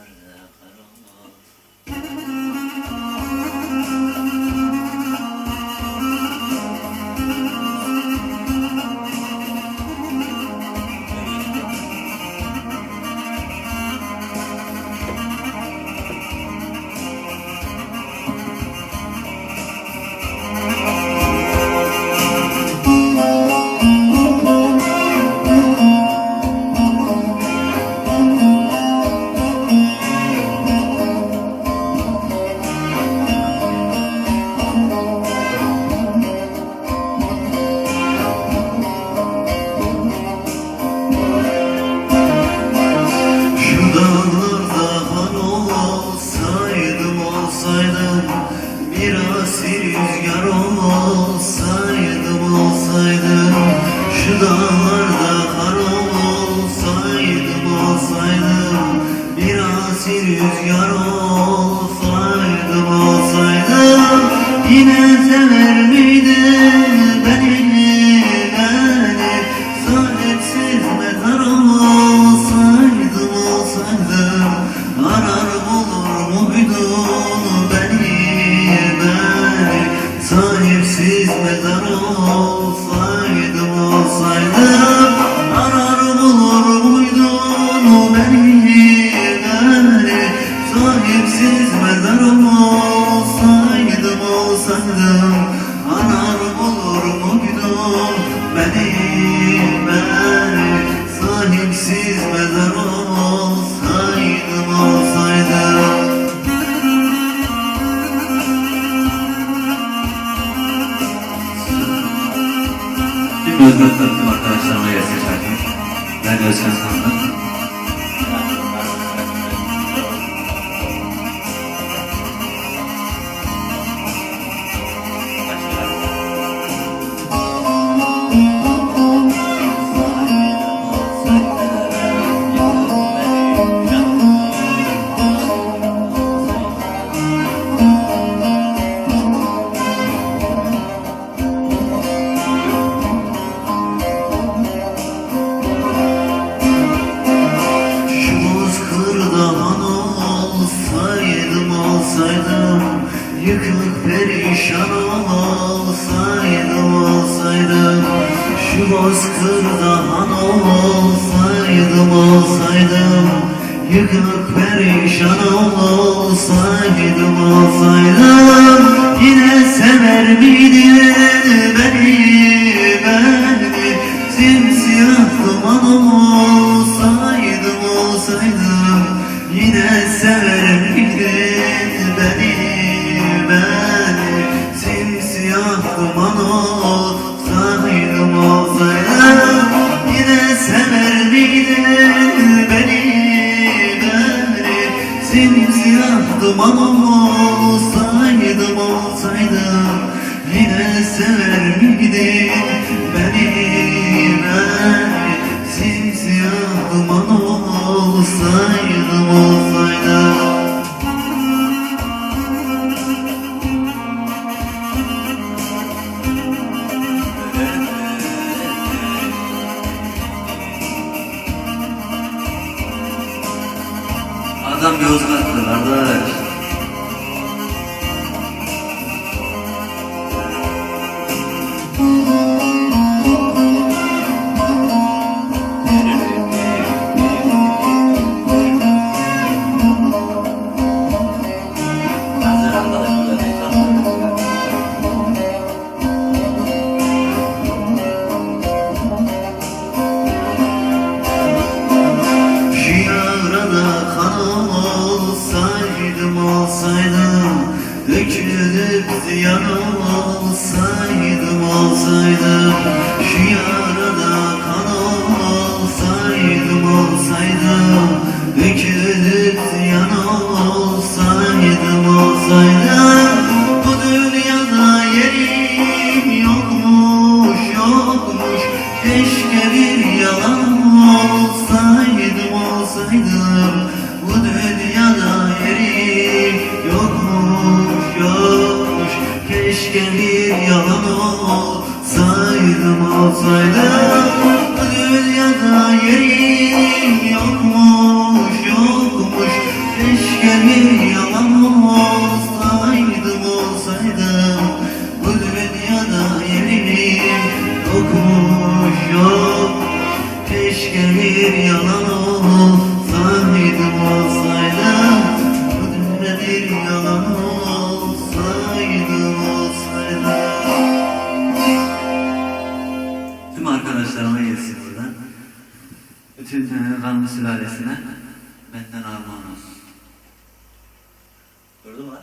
Dağlarda dağlarda kar olsaydım olsaydım Bir asil rüzgar olsaydım olsaydım Yine sever miydin beni Özgür tanıtım arkadaşlarıma şarkı. Ben Özkan Sandım. Bozkırda han olsaydım olsaydım. Yıkık perişan olsaydım olsaydım. Yine sever miydin beni beni? Simsiyah duman olsaydım olsaydım. Yine sever miydin beni beni? Simsiyah duman olsaydım sever miydin beni beni Simsiyah duman olsaydım olsaydım Yine sever miydin beni beni Simsiyah duman olsaydım Adam bir uzmandı kardeş. Haziran'da kan olsaydım olsaydım Dökülüp ziyan olsaydım olsaydım Şu yarada Keşke bir yalan olsaydım olsaydım bu Dünyada yerim yokmuş yokmuş. Keşke bir yalan olsaydım olsaydım. Bu dünyada yerim yokmuş yok. Keşke bir yalan olsaydım Kanlı sülalesine benden armağan olsun. Durdu mu lan?